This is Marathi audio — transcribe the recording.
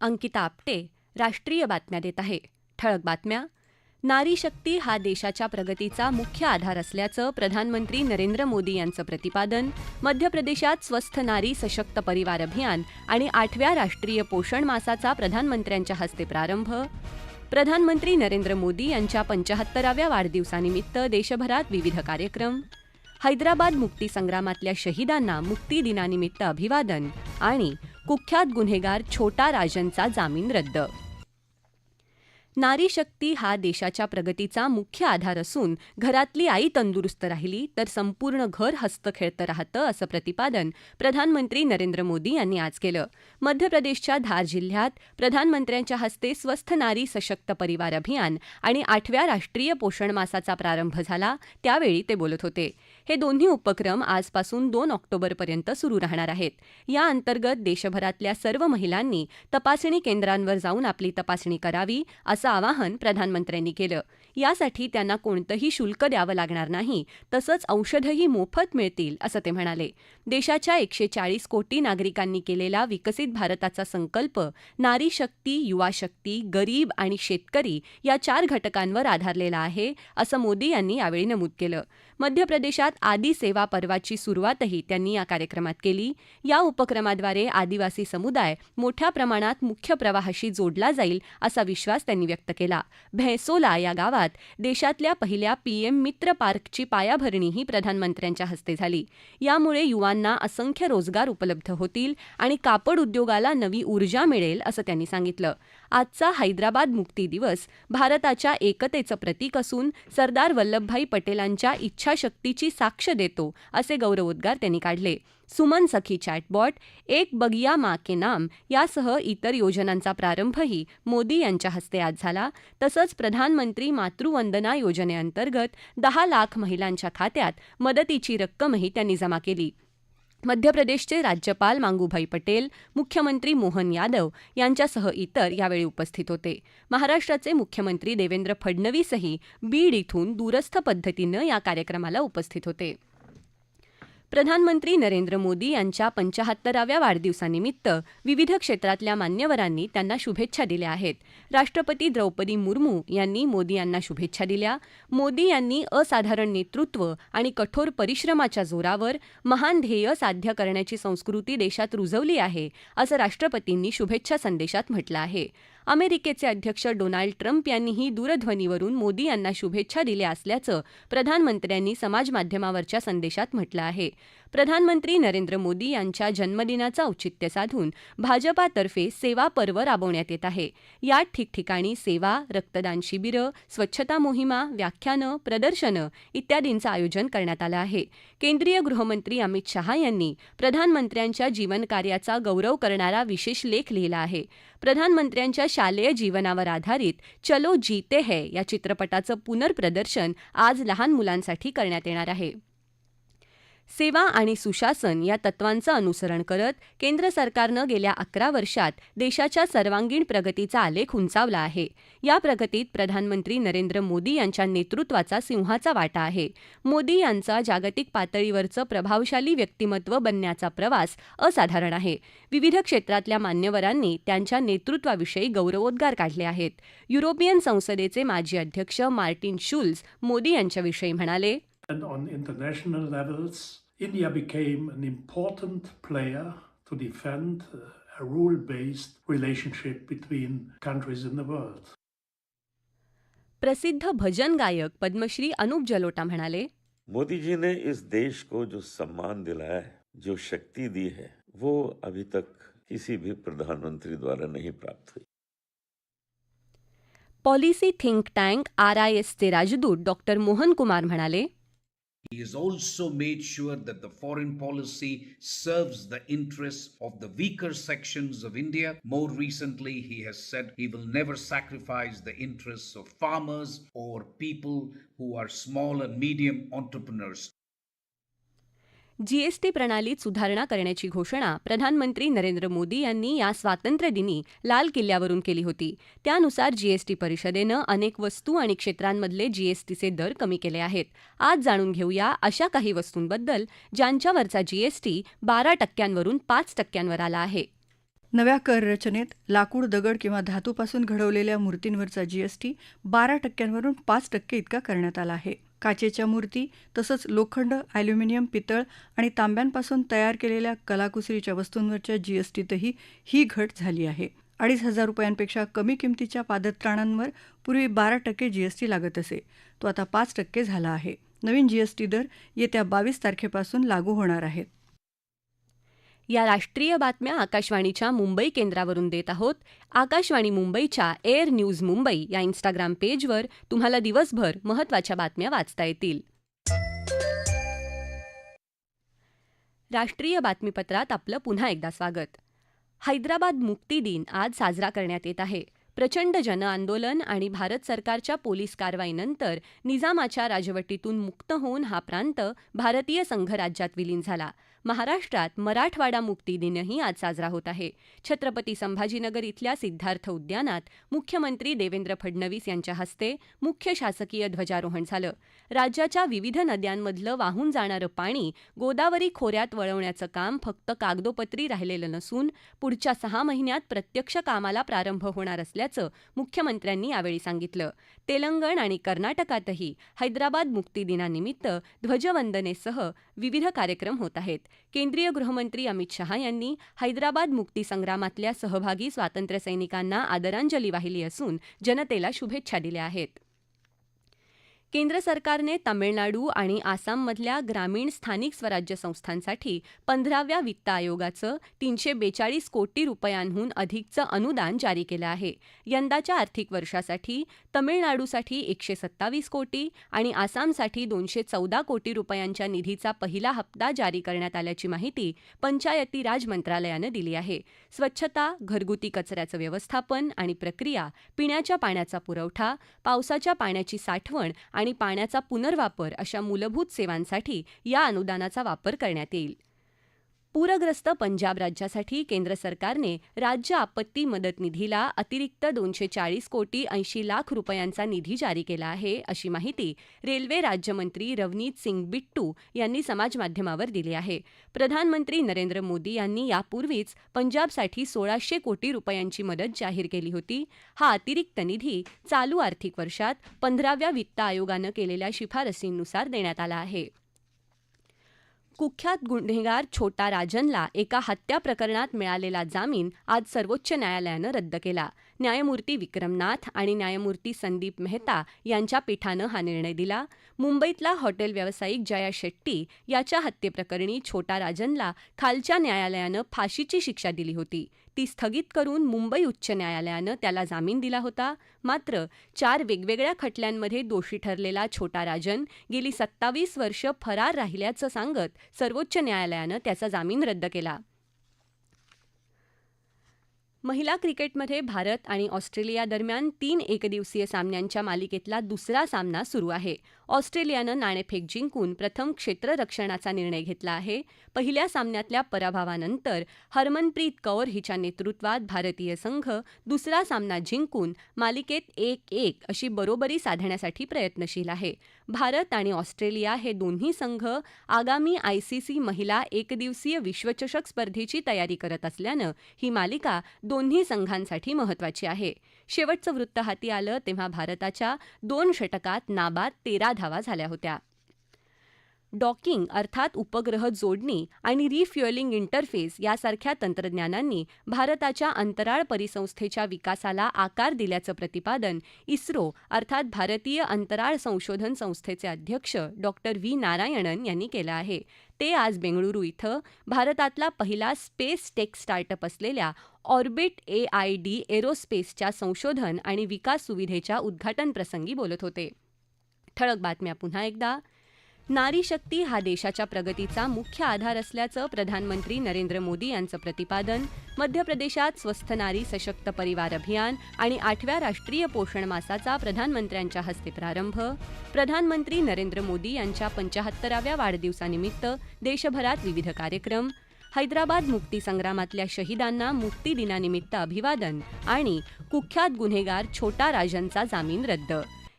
अंकिता आपटे राष्ट्रीय बातम्या देत आहे. ठळक बातम्या. नारी शक्ती हा देशाच्या प्रगतीचा मुख्य आधार असल्याचं प्रधानमंत्री नरेंद्र मोदी यांचं प्रतिपादन मध्य प्रदेशात स्वस्थ नारी सशक्त परिवार अभियान आणि आठव्या राष्ट्रीय पोषण मासाचा प्रधानमंत्र्यांच्या हस्ते प्रारंभ. प्रधानमंत्री नरेंद्र मोदी यांच्या पंचाहत्तराव्या वाढदिवसानिमित्त देशभरात विविध कार्यक्रम. हैदराबाद मुक्तीसंग्रामातल्या शहीदांना मुक्ती दिनानिमित्त अभिवादन आणि कुख्यात गुन्हेगार छोटा राजनचा जामीन रद्द. नारी शक्ती हा देशाच्या प्रगतीचा मुख्य आधार असून घरातली आई तंदुरुस्त राहिली तर संपूर्ण घर हस्तखेळतं राहतं असं प्रतिपादन प्रधानमंत्री नरेंद्र मोदी यांनी आज केलं. मध्य प्रदेशच्या धार जिल्ह्यात प्रधानमंत्र्यांच्या हस्ते स्वस्थ नारी सशक्त परिवार अभियान आणि आठव्या राष्ट्रीय पोषण मासाचा प्रारंभ झाला त्यावेळी ते बोलत होते. हे दोन्ही उपक्रम आजपासून दोन ऑक्टोबरपर्यंत सुरू राहणार आहेत. या अंतर्गत देशभरातल्या सर्व महिलांनी तपासणी केंद्रांवर जाऊन आपली तपासणी करावी असं आवाहन प्रधानमंत्र्यांनी केलं. यासाठी त्यांना कोणतंही शुल्क द्यावं लागणार नाही तसंच औषधही मोफत मिळतील असं ते म्हणाले. देशाच्या एकशे चाळीस कोटी नागरिकांनी केलेला विकसित भारताचा संकल्प नारी शक्ती युवा शक्ती गरीब आणि शेतकरी या चार घटकांवर आधारलेला आहे असं मोदी यांनी यावेळी नमूद केलं. मध्य प्रदेशात आदी सेवा पर्वाची सुरुवातही त्यांनी या कार्यक्रमात केली. या उपक्रमाद्वारे आदिवासी समुदाय मोठ्या प्रमाणात मुख्य प्रवाहाशी जोडला जाईल असा विश्वास त्यांनी व्यक्त केला. भैसोला या गावात देशातल्या पहिल्या पीएम मित्र पार्कची पायाभरणीही प्रधानमंत्र्यांच्या हस्ते झाली. यामुळे युवांना असंख्य रोजगार उपलब्ध होतील आणि कापड उद्योगाला नवी ऊर्जा मिळेल असं त्यांनी सांगितलं. आजचा हैदराबाद मुक्ती दिवस भारताच्या एकतेचं प्रतीक असून सरदार वल्लभभाई पटेलांच्या इच्छाशक्तीची साक्ष देतो असे गौरवोद्गार त्यांनी काढले. सुमन सखी चॅटबॉट एक बगिया मा के नाम यासह इतर योजनांचा प्रारंभही मोदी यांच्या हस्ते आज झाला. तसंच प्रधानमंत्री मातृवंदना योजनेअंतर्गत दहा लाख महिलांच्या खात्यात मदतीची रक्कमही त्यांनी जमा केली. मध्य प्रदेशचे राज्यपाल मांगूभाई पटेल मुख्यमंत्री मोहन यादव यांच्यासह इतर यावेळी उपस्थित होते. महाराष्ट्राचे मुख्यमंत्री देवेंद्र फडणवीसही बीड इथून दूरस्थ पद्धतीनं या कार्यक्रमाला उपस्थित होते. प्रधानमंत्री नरेंद्र मोदी यांच्या पंचाहत्तराव्या वाढदिवसानिमित्त विविध क्षेत्रातल्या मान्यवरांनी त्यांना शुभेच्छा दिल्या आहेत. राष्ट्रपती द्रौपदी मुर्मू यांनी मोदी यांना शुभेच्छा दिल्या. मोदी यांनी असाधारण नेतृत्व आणि कठोर परिश्रमाच्या जोरावर महान ध्येय साध्य करण्याची संस्कृती देशात रुजवली आहे असं राष्ट्रपतींनी शुभेच्छा संदेशात म्हटलं आहे. अमेरिकेचे अध्यक्ष डोनाल्ड ट्रम्प यांनीही दूरध्वनीवरून मोदी यांना शुभेच्छा दिल्या असल्याचं प्रधानमंत्र्यांनी समाजमाध्यमावरच्या संदेशात म्हटलं आहे. प्रधानमंत्री नरेंद्र मोदी यांच्या जन्मदिनाचं औचित्य साधून भाजपातर्फे सेवा पर्व राबवण्यात येत आहे. यात ठिकठिकाणी सेवा रक्तदान शिबिरं स्वच्छता मोहिमा व्याख्यानं प्रदर्शनं इत्यादींचं आयोजन करण्यात आलं आहे. केंद्रीय गृहमंत्री अमित शहा यांनी प्रधानमंत्र्यांच्या जीवनकार्याचा गौरव करणारा विशेष लेख लिहिला आहे. प्रधानमंत्र्यांच्या शालेय जीवनावर आधारित चलो जीते है या चित्रपटाचं पुनर्प्रदर्शन आज लहान मुलांसाठी करण्यात येणार आहे. सेवा आणि सुशासन या तत्वांचं अनुसरण करत केंद्र सरकारनं गेल्या अकरा वर्षात देशाच्या सर्वांगीण प्रगतीचा आलेख उंचावला आहे. या प्रगतीत प्रधानमंत्री नरेंद्र मोदी यांच्या नेतृत्वाचा सिंहाचा वाटा आहे. मोदी यांचा जागतिक पातळीवरचं प्रभावशाली व्यक्तिमत्व बनण्याचा प्रवास असाधारण आहे. विविध क्षेत्रातल्या मान्यवरांनी त्यांच्या नेतृत्वाविषयी गौरवोद्गार काढले आहेत. युरोपियन संसदेचे माजी अध्यक्ष मार्टिन शुल्स मोदी यांच्याविषयी म्हणाले And on international levels, India became an important player to defend uh, a rule based relationship between countries in the world. प्रसिद्ध भजन गायक पद्मश्री अनुप जलोटा म्हणाले मोदी जी ने इस देश को जो सम्मान दिलाया है जो शक्ति दी है वो अभी तक किसी भी प्रधानमंत्री द्वारा नहीं प्राप्त हुई policy think tank R I एसचे राजदूत डॉक्टर मोहन कुमार म्हणाले He has also made sure that the foreign policy serves the interests of the weaker sections of India. More recently, he has said he will never sacrifice the interests of farmers or people who are small and medium entrepreneurs. GST प्रणालीत सुधारणा करण्याची घोषणा प्रधानमंत्री नरेंद्र मोदी यांनी या स्वातंत्र्यदिनी लाल किल्ल्यावरून केली होती. त्यानुसार जीएसटी परिषदेनं अनेक वस्तू आणि क्षेत्रांमधले जीएसटीचे दर कमी केले आहेत. आज जाणून घेऊया अशा काही वस्तूंबद्दल ज्यांच्यावरचा जीएसटी बारा टक्क्यांवरून पाच टक्क्यांवर आला आहे. नव्या कर रचनेत लाकूड दगड किंवा धातूपासून घडवलेल्या मूर्तींवरचा जीएसटी बारा टक्क्यांवरून पाच टक्के इतका करण्यात आला आहे. काचेच्या मूर्ती तसंच लोखंड अॅल्युमिनियम पितळ आणि तांब्यांपासून तयार केलेल्या कलाकुसरीच्या वस्तूंवरच्या जीएसटीतही ही घट झाली आहे. अडीच हजार रुपयांपेक्षा कमी किमतीच्या पादत्राणांवर पूर्वी बारा टक्के जीएसटी लागत असे. तो आता पाच टक्के झाला आहे. नवीन जीएसटी दर येत्या बावीस तारखेपासून लागू होणार आहेत. या राष्ट्रीय बातम्या आकाशवाणीच्या मुंबई केंद्रावरून देत आहोत. आकाशवाणी मुंबईच्या एअर न्यूज मुंबई या इन्स्टाग्राम पेजवर तुम्हाला दिवसभर महत्त्वाच्या बातम्या वाचता येतील. राष्ट्रीय बातमीपत्रात आपलं पुन्हा एकदा स्वागत. हैदराबाद मुक्ती दिन आज साजरा करण्यात येत आहे. प्रचंड जनआंदोलन आणि भारत सरकारच्या पोलीस कारवाईनंतर निजामाच्या राजवटीतून मुक्त होऊन हा प्रांत भारतीय संघराज्यात विलीन झाला. महाराष्ट्रात मराठवाडा मुक्ती दिनही आज साजरा होत आहे. छत्रपती संभाजीनगर इथल्या सिद्धार्थ उद्यानात मुख्यमंत्री देवेंद्र फडणवीस यांच्या हस्ते मुख्य शासकीय ध्वजारोहण झालं. राज्याच्या विविध नद्यांमधलं वाहून जाणारं पाणी गोदावरी खोऱ्यात वळवण्याचं काम फक्त कागदोपत्री राहिलेलं नसून पुढच्या सहा महिन्यात प्रत्यक्ष कामाला प्रारंभ होणार असल्याचं मुख्यमंत्र्यांनी यावेळी सांगितलं. तेलंगण आणि कर्नाटकातही हैदराबाद मुक्ती दिनानिमित्त ध्वजवंदनेसह विविध कार्यक्रम होत आहेत. केंद्रीय गृहमंत्री अमित शहा यांनी हैदराबाद मुक्तीसंग्रामातल्या सहभागी स्वातंत्र्यसैनिकांना आदरांजली वाहिली असून जनतेला शुभेच्छा दिल्या आहेत. केंद्र सरकारने तामिळनाडू आणि आसाममधल्या ग्रामीण स्थानिक स्वराज्य संस्थांसाठी पंधराव्या वित्त आयोगाचं तीनशे बेचाळीस कोटी रुपयांहून अधिकचं अनुदान जारी केलं आहे. यंदाच्या आर्थिक वर्षासाठी तमिळनाडूसाठी एकशे सत्तावीस कोटी आणि आसामसाठी दोनशे चौदा कोटी रुपयांच्या निधीचा पहिला हप्ता जारी करण्यात आल्याची माहिती पंचायती राज मंत्रालयानं दिली आहे. स्वच्छता घरगुती कचऱ्याचं व्यवस्थापन आणि प्रक्रिया पिण्याच्या पाण्याचा पुरवठा पावसाच्या पाण्याची साठवण आणि पाण्याचा पुनर्वापर अशा मूलभूत सेवांसाठी या अनुदानाचा वापर करण्यात येईल. पूरग्रस्त पंजाब राज्यासाठी केंद्र सरकारने राज्य आपत्ती मदत निधीला अतिरिक्त दोनशे चाळीस कोटी ऐंशी लाख रुपयांचा निधी जारी केला आहे अशी माहिती रेल्वे राज्यमंत्री रवनीत सिंग बिट्टू यांनी समाजमाध्यमावर दिली आहे. प्रधानमंत्री नरेंद्र मोदी यांनी यापूर्वीच पंजाबसाठी सोळाशे कोटी रुपयांची मदत जाहीर केली होती. हा अतिरिक्त निधी चालू आर्थिक वर्षात पंधराव्या वित्त आयोगानं केलेल्या शिफारसींनुसार देण्यात आला आहे. कुख्यात गुन्हेगार छोटा राजनला एका हत्या प्रकरणात मिळालेला जामीन आज सर्वोच्च न्यायालयानं रद्द केला. न्यायमूर्ती विक्रमनाथ आणि न्यायमूर्ती संदीप मेहता यांच्या पीठानं हा निर्णय दिला. मुंबईतला हॉटेल व्यावसायिक जया शेट्टी याच्या हत्येप्रकरणी छोटा राजनला खालच्या न्यायालयानं फाशीची शिक्षा दिली होती. ती स्थगित करून मुंबई उच्च न्यायालयानं त्याला जामीन दिला होता. मात्र चार वेगवेगळ्या खटल्यांमध्ये दोषी ठरलेला छोटा राजन गेली सत्तावीस वर्ष फरार राहिल्याचं सांगत सर्वोच्च न्यायालयानं त्याचा जामीन रद्द केला. महिला क्रिकेटमध्ये भारत आणि ऑस्ट्रेलिया दरम्यान तीन एकदिवसीय सामन्यांच्या मालिकेतला दुसरा सामना सुरू आहे. ऑस्ट्रेलियानं नाणेफेक जिंकून प्रथम क्षेत्ररक्षणाचा निर्णय घेतला आहे. पहिल्या सामन्यातल्या पराभवानंतर हरमनप्रीत कौर हिच्या नेतृत्वात भारतीय संघ दुसरा सामना जिंकून मालिकेत एक एक अशी बरोबरी साधण्यासाठी प्रयत्नशील आहे. भारत आणि ऑस्ट्रेलिया हे दोन्ही संघ आगामी आयसीसी महिला एकदिवसीय विश्वचषक स्पर्धेची तयारी करत असल्यानं ही मालिका दोन्ही संघांसाठी महत्वाची आहे. शेवटचं वृत्त हाती आलं तेव्हा भारताच्या दोन षटकात नाबाद तेरा धावा झाल्या होत्या. डॉकिंग अर्थात उपग्रह जोडणी आणि रिफ्युएलिंग इंटरफेस यासारख्या तंत्रज्ञानांनी भारताच्या अंतराळ परिसंस्थेच्या विकासाला आकार दिल्याचं प्रतिपादन इस्रो अर्थात भारतीय अंतराळ संशोधन संस्थेचे अध्यक्ष डॉक्टर व्ही. नारायणन यांनी केलं आहे. ते आज बेंगळुरू इथं भारतातला पहिला स्पेस टेक स्टार्टअप असलेल्या ऑर्बिट ए आय डी एरोस्पेसच्या संशोधन आणि विकास सुविधेच्या उद्घाटनप्रसंगी बोलत होते. ठळक बातम्या पुन्हा एकदा. नारी शक्ती हा देशाच्या प्रगतीचा मुख्य आधार असल्याचं प्रधानमंत्री नरेंद्र मोदी यांचं प्रतिपादन मध्य प्रदेशात स्वस्थ नारी सशक्त परिवार अभियान आणि आठव्या राष्ट्रीय पोषण मासाचा प्रधानमंत्र्यांच्या हस्ते प्रारंभ प्रधानमंत्री नरेंद्र मोदी यांच्या पंचाहत्तराव्या वाढदिवसानिमित्त देशभरात विविध कार्यक्रम हैदराबाद मुक्तीसंग्रामातल्या शहीदांना मुक्ती दिनानिमित्त अभिवादन आणि कुख्यात गुन्हेगार छोटा राजनचा जामीन रद्द.